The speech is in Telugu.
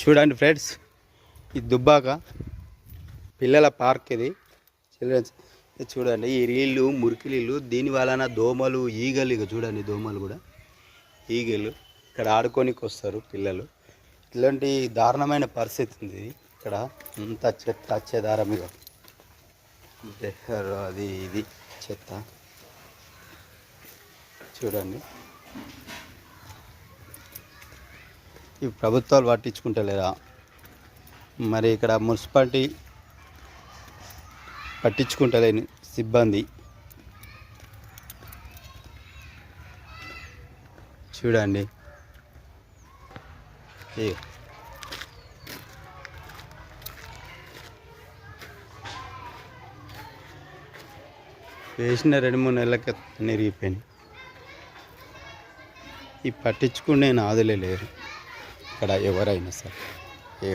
చూడండి ఫ్రెండ్స్ ఇది దుబ్బాక పిల్లల పార్క్ ఇది. చిల్డ్రన్స్ ఇది చూడండి ఈ నీళ్ళు మురికి నీళ్ళు దీని వలన దోమలు ఈగలు ఇక చూడండి దోమలు కూడా. ఈగలు ఇక్కడ ఆడుకోనికి వస్తారు పిల్లలు. ఇలాంటి దారుణమైన పరిస్థితి ఉంది ఇక్కడ అంత చెత్త చెదారం ఇక అది ఇది చెత్త. చూడండి. ఈ ప్రభుత్వాలు పట్టించుకుంటలేరా మరి ఇక్కడ మున్సిపాలిటీ పట్టించుకుంటలేని సిబ్బంది. చూడండి. వేసిన రెండు మూడు నెలలకి నెరిగిపోయినాయి ఈ పట్టించుకునే నాదులే లేరు. ఇక్కడ ఎవరైనా సరే. ఏ